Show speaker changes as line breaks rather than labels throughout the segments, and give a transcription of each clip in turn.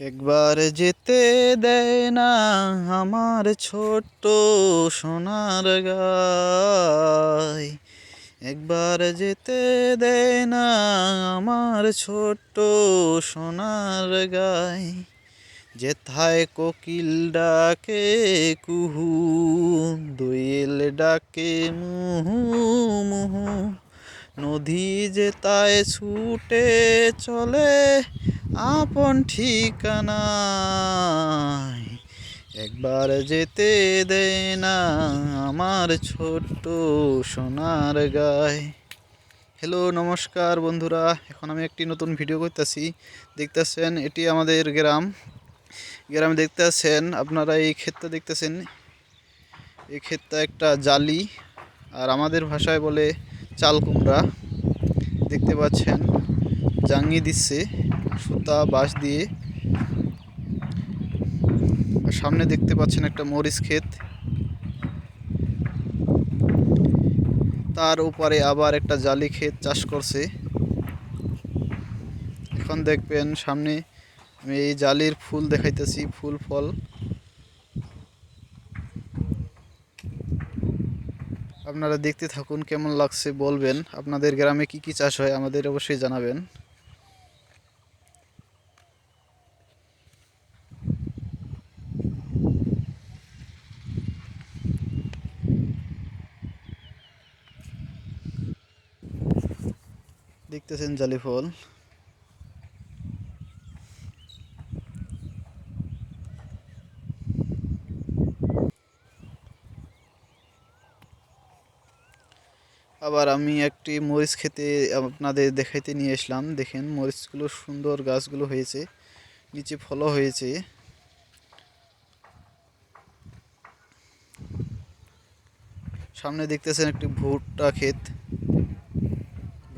একবার যেতে দেয় না আমার ছোট্ট সোনার গায়। একবার যেতে দেয় না আমার ছোট্ট সোনার গায়। যেথায় কোকিল ডাকে, কুহু, দোয়েল ডাকে, মুহু মুহু। নদী যেতায় ছুটে চলে আপন ঠিকানায় একবার যেতে দেয় না আমার ছোট্ট সোনার গায়। হ্যালো নমস্কার বন্ধুরা। এখন আমি একটি নতুন ভিডিও করতেছি। দেখতেছেন, এটি আমাদের গ্রাম। গ্রামে দেখতেছেন, আপনারা এই ক্ষেতটা দেখতেছেন। এই ক্ষেতটা একটা জালি, আর আমাদের ভাষায় বলে চাল কুমড়া দেখতে পাচ্ছেন, জাঙ্গি দিচ্ছে। সুতা, বাঁশ দিয়ে। সামনে দেখতে পাচ্ছেন একটা মরিচ ক্ষেত। তার উপরে আবার একটা জালি ক্ষেত চাষ করছে। এখন দেখবেন সামনে আমি এই জালির ফুল দেখাইতেছি, ফুল, ফল। আপনারা দেখতে থাকুন কেমন লাগছে বলবেন। আপনাদের গ্রামে কি কি চাষ হয় আমাদের অবশ্যই জানাবেন। দেখতেছেন জালি ফল। আবার আমি একটি মরিচ খেতে আপনাদের দেখাইতে নিয়ে আসলাম। দেখেন, মরিচগুলো সুন্দর গাছগুলো হয়েছে, নিচে ফলও হয়েছে। সামনে দেখতেছেন একটি ভুট্টা ক্ষেত।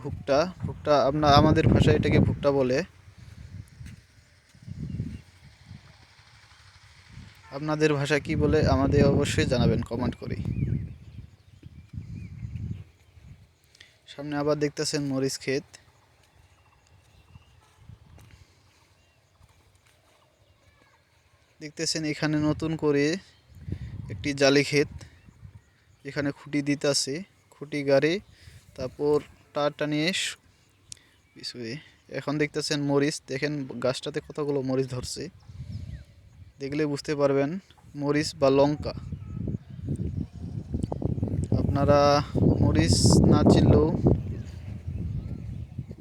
ভুট্টা ভুট্টা আপনার আমাদের ভাষায় এটাকে ভুট্টা বলে। আপনাদের ভাষা কি বলে আমাদের অবশ্যই জানাবেন কমেন্ট করে। সামনে আবার দেখতেছেন মরিচ ক্ষেত। দেখতেছেন এখানে নতুন করে একটি জালি ক্ষেত, এখানে খুঁটি দিতেছে খুঁটি গাড়ি, তারপর টারটা নিয়ে পিছুয়ে এখন দেখতেছেন মরিচ। দেখেন গাছটাতে কতগুলো মরিচ ধরছে। দেখলে বুঝতে পারবেন, মরিচ বা লঙ্কা। আপনারা মরিচ না চিনলেও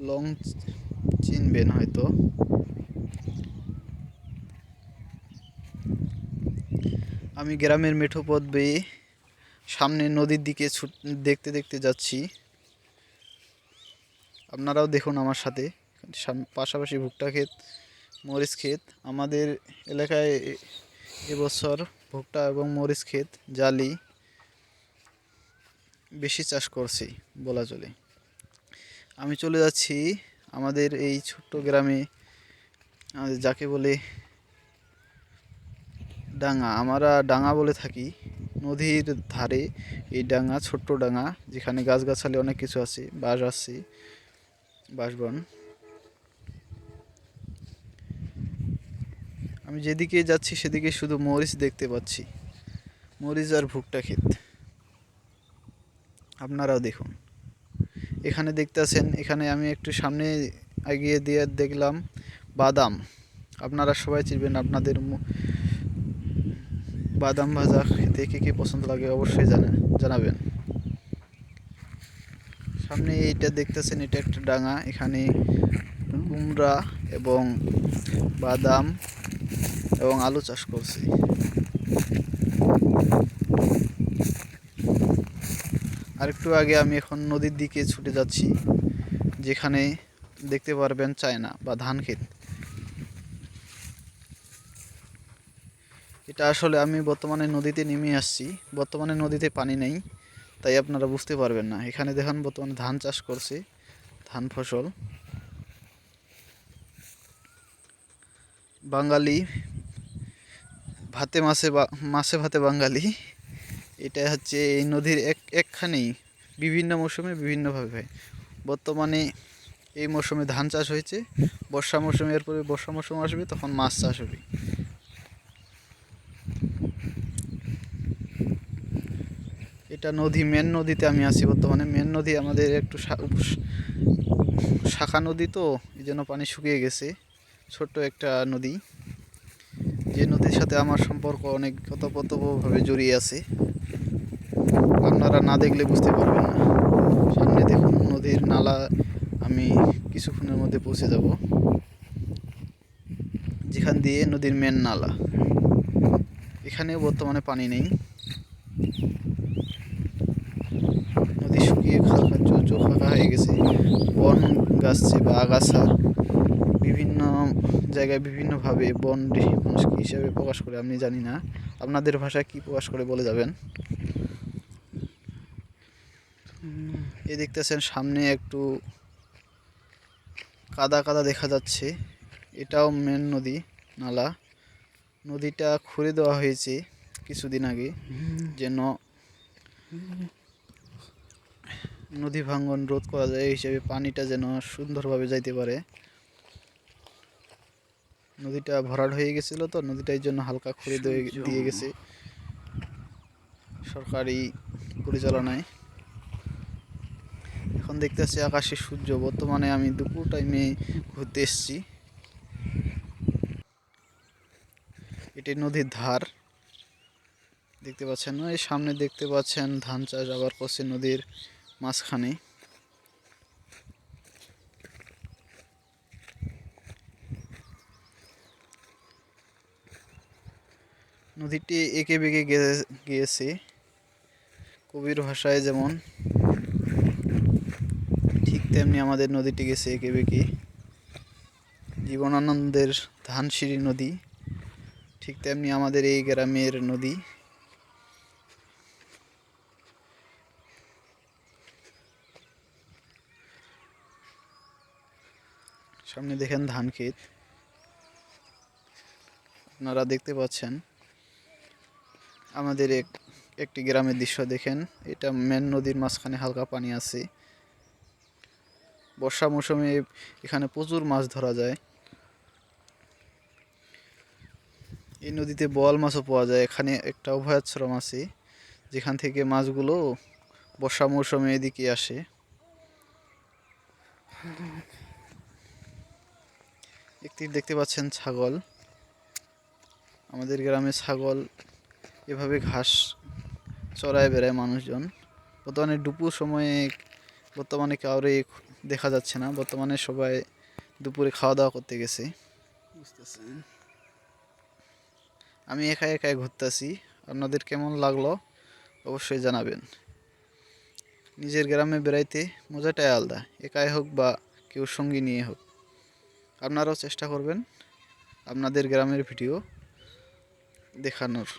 লং চিনবেন হয়তো। আমি গ্রামের মেঠো পথ বেয়ে সামনে নদীর দিকে ছুট দেখতে দেখতে যাচ্ছি। আপনারাও দেখুন আমার সাথে। পাশাপাশি ভুট্টা ক্ষেত, মরিচ ক্ষেত, আমাদের এলাকায় এবছর ভুট্টা এবং মরিচ ক্ষেত, জালি বেশি চাষ করছি বলা চলে। আমি চলে যাচ্ছি আমাদের এই ছোট্ট গ্রামে যাকে বলে ডাঙা। আমরা ডাঙা বলে থাকি। নদীর ধারে এই ডাঙা, ছোট্ট ডাঙা, যেখানে গাছগাছালি অনেক কিছু আছে, বাঁশ আছে। বাঁশবন আমি যেদিকে যাচ্ছি সেদিকে শুধু মরিচ দেখতে পাচ্ছি। মরিচ আর ভুট্টা ক্ষেত। আপনারাও দেখুন। এখানে দেখতেছেন এখানে আমি একটু সামনে এগিয়ে দিয়ে দেখলাম বাদাম। আপনারা সবাই চিনবেন আপনাদের বাদাম ভাজা খেতে কে কে পছন্দ লাগে অবশ্যই জানেন জানাবেন। সামনে এইটা দেখতেছেন, এটা একটা ডাঙা। এখানে কুমড়া এবং বাদাম এবং আলু চাষ করছে। আরেকটু আগে আমি এখন নদীর দিকে ছুটে যাচ্ছি, যেখানে দেখতে পারবেন চায়না বা ধান ক্ষেত। এটা আসলে আমি বর্তমানে নদীতে নেমে আসছি। বর্তমানে নদীতে পানি নেই। তাই আপনারা বুঝতে পারবেন না। এখানে দেখুন বর্তমানে ধান চাষ করছে, ধান ফসল। বাঙালি ভাতে মাছে মাছে ভাতে বাঙালি। এটা হচ্ছে এই নদীর এক একখানেই বিভিন্ন মৌসুমে বিভিন্নভাবে হয়। বর্তমানে এই মৌসুমে ধান চাষ হয়েছে, বর্ষা মৌসুমে, এরপরে বর্ষা মৌসুম আসবে, তখন মাছ চাষ হবে। এটা নদী মেন নদীতে আমি আছি বর্তমানে। মেন নদী আমাদের একটু শাখা নদী তো, এই জন্য পানি শুকিয়ে গেছে। ছোট্ট একটা নদী। যে নদীর সাথে আমার সম্পর্ক অনেক কতপ্রতভাবে জড়িয়ে আছে। আপনারা না দেখলে বুঝতে পারবেন না। সামনে দেখুন নদীর নালা, আমি কিছুক্ষণের মধ্যে পৌঁছে যাব। যেখান দিয়ে নদীর মেন নালা। এখানেও বর্তমানে পানি নেই নদী শুকিয়ে চোচো ফাঁকা হয়ে গেছে। বন গাছছে বা আগাছা বিভিন্ন জায়গায় বিভিন্নভাবে বন মানুষ কী হিসাবে প্রকাশ করে, আমি জানি না। আপনাদের ভাষায় কি প্রকাশ করে বলে যাবেন? এই দেখতেছেন, সামনে একটু কাদা কাদা দেখা যাচ্ছে। এটাও মেন নদী, নালা। নদীটা খুঁড়ে দেওয়া হয়েছে কিছুদিন আগে, যেন নদী ভাঙ্গন রোধ করা যায় এই হিসেবে পানিটা যেন সুন্দরভাবে যাইতে পারে। নদীটা ভরাট হয়ে গেছিল তো নদীটা এই জন্য হালকা খুঁড়ে দিয়ে- দিয়ে গেছে। সরকারি পরিচালনায়। এখন দেখতেছি আকাশে সূর্য। বর্তমানে আমি দুপুর টাইমে ঘুরতে এসেছি। এটি নদীর ধার। দেখতে পাচ্ছেন এই সামনে দেখতে পাচ্ছেন ধান চাষ আবার করছে নদীর। মাঝখানে। নদীটি এঁকে বেঁকে গিয়েছে। কবির ভাষায় যেমন, ঠিক তেমনি আমাদের নদীটি গেছে এঁকে বেঁকে। জীবনানন্দের ধানসিঁড়ি নদী, ঠিক তেমনি আমাদের এই গ্রামের নদী। সামনে দেখেন ধান ক্ষেত। আপনারা দেখতে পাচ্ছেন, আমাদের এক, একটি গ্রামের দৃশ্য দেখেন। এটা মেন নদীর মাঝখানে হালকা পানি আছে। বর্ষা মৌসুমে এখানে প্রচুর মাছ ধরা যায়। এই নদীতে বোয়াল মাছও পাওয়া যায়। এখানে একটা অভয়াশ্রম আছে, যেখান থেকে মাছগুলো বর্ষা মৌসুমে এদিকে আসে। একটি দেখতে পাচ্ছেন ছাগল। আমাদের গ্রামে ছাগল এভাবে ঘাস চড়ায় বেড়ায় মানুষজন। বর্তমানে দুপুর সময়ে বর্তমানে কাউরে দেখা যাচ্ছে না। বর্তমানে সবাই দুপুরে খাওয়া দাওয়া করতে গেছে। বুঝতেছেন আমি একা একাই ঘুরতেছি। আপনাদের কেমন লাগল অবশ্যই জানাবেন। নিজের গ্রামে বেড়াইতে মজাটাই আলাদা। একাই হোক বা কেউ সঙ্গী নিয়ে হোক। আপনারাও চেষ্টা করবেন আপনাদের গ্রামের ভিডিও দেখানোর।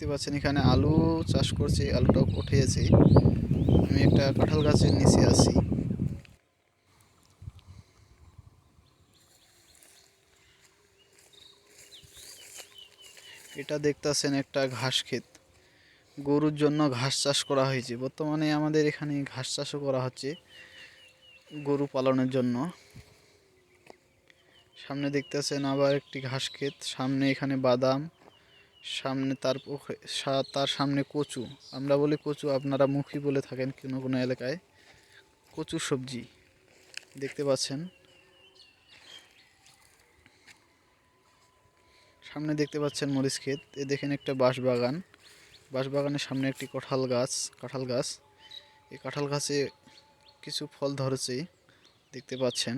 দেখতে পাচ্ছেন, এখানে আলু চাষ করছে আলুটাও উঠেছে। আমি একটা কাঁঠাল গাছের নিচে আছি। এটা দেখতাছেন একটা ঘাস ক্ষেত। গরুর জন্য ঘাস চাষ করা হয়েছে। বর্তমানে আমাদের এখানে ঘাস চাষও করা হচ্ছে গরু পালনের জন্য। সামনে দেখতেছেন আবার একটি ঘাস ক্ষেত, সামনে এখানে বাদাম সামনে তার তার সামনে কচু। আমরা বলি কচু, আপনারা মুখী বলে থাকেন কোনো কোনো এলাকায়। কচু সবজি, দেখতে পাচ্ছেন। সামনে দেখতে পাচ্ছেন মরিচ ক্ষেত। এ দেখেন একটা বাঁশ বাগান বাঁশ বাগানের সামনে একটি কাঁঠাল গাছ কাঁঠাল গাছ। এই কাঁঠাল গাছে কিছু ফল ধরেছে, দেখতে পাচ্ছেন।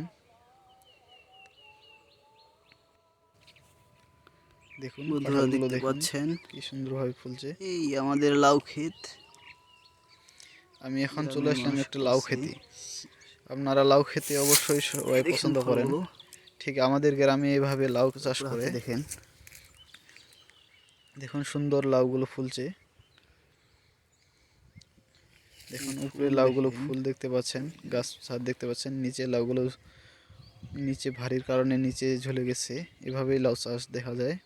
দেখুন
বন্ধুরা দেখতে পাচ্ছেন।
কি সুন্দরভাবে ফুলছে।
এই আমাদের লাউ ক্ষেত।
আমি এখন চলে আসলাম একটা লাউ। খেতে। আপনারা লাউ খেতে অবশ্যই সবাই পছন্দ করেন। ঠিক আমাদের গ্রামে এভাবে লাউ চাষ করে।
দেখেন।
দেখুন সুন্দর লাউগুলো ফুলছে। দেখুন উপরে লাউগুলো ফুল দেখতে পাচ্ছেন গাছ ছাদ দেখতে পাচ্ছেন নিচে লাউগুলো নিচে ভারীর কারণে নিচে ঝুলে গেছে। এভাবেই লাউ চাষ দেখা যায়।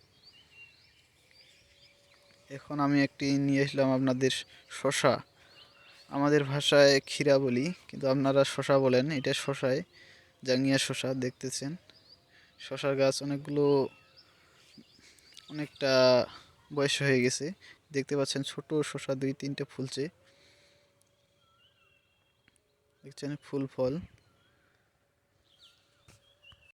এখন আমি একটি নিয়ে আসলাম আপনাদের শশা। আমাদের ভাষায় ক্ষীরা বলি, কিন্তু আপনারা শশা বলেন, এটা শশায়, জাঙ্গিয়া শশা দেখতেছেন। শশার গাছ অনেকগুলো, অনেকটা বয়স হয়ে গেছে। দেখতে পাচ্ছেন ছোট শশা দুই তিনটে ফুলছে। দেখছেন ফুল ফল।